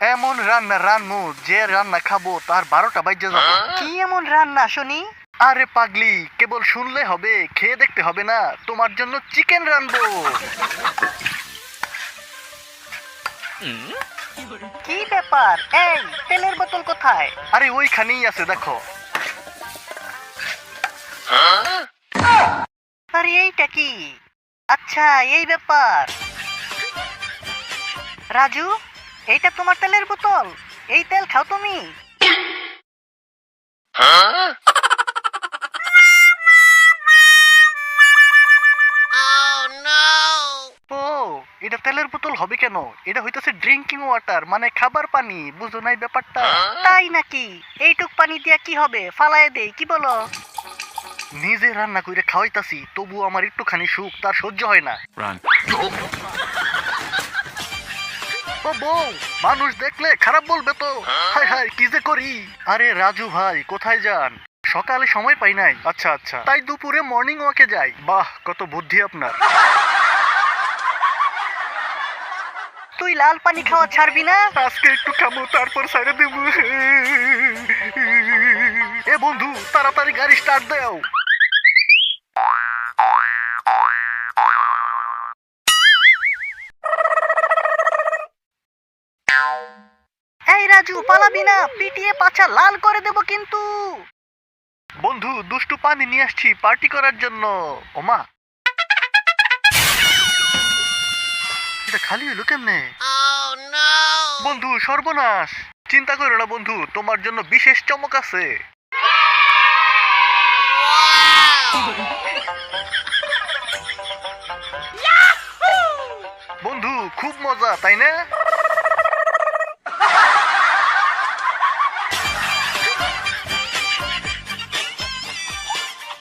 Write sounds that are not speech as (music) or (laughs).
এমন রান্না রান্নু যে রান্না খাব তার বারোটা বাজে যাবে। কি এমন রান্না শুনি? আরে পাগলি কেবল শুনলে হবে খেয়ে দেখতে হবে না। তোমার জন্য চিকেন রানবো কি ব্যাপার? এই তেলের বোতল কোথায়? আরে ওইখানেই আছে দেখো। আরে এইটা কি? আচ্ছা এই ব্যাপার। রাজু? এইটা তোমার তেলের বোতল। এই তেল খাও তুমি। ও এটা তেলের বোতল হবে কেন? এটা হইতেছে ড্রিঙ্কিং ওয়াটার মানে খাবার পানি বুঝো নাই ব্যাপারটা? তাই নাকি? এইটুক পানি দিয়া কি হবে? ফালায় দেই কি বলো? নিজে রান্না করে খাওয়াইতাছি তবু আমার একটুখানি সুখ তার সহ্য হয় না. (laughs) ও বউ মানুষ দেখলে খারাপ বলবে তো। হাই হাই কি যে করি? আরে রাজু ভাই কোথায় যান? সকালে সময় পাই নাই। আচ্ছা আচ্ছা। তাই দুপুরে মর্নিং ওয়াকে যাই। বাহ কত বুদ্ধি আপনার। তুই লাল পানি খাওয়া ছাড়বি না? আজকে একটু খাব তারপর সাইডে দেব। এ বন্ধু তাড়াতাড়ি গাড়ি স্টার্ট দাও। রাজু পালাবি না পিটিয়ে পাছা লাল করে দেব কিন্তু। বন্ধু দুষ্টু পানি নিয়ে আসছি পার্টি করার জন্য। ওমা এটা খালি হলো কেমনে? বন্ধু সর্বনাশ। চিন্তা করো না বন্ধু তোমার জন্য বিশেষ চমক আছে। বন্ধু খুব মজা তাই না?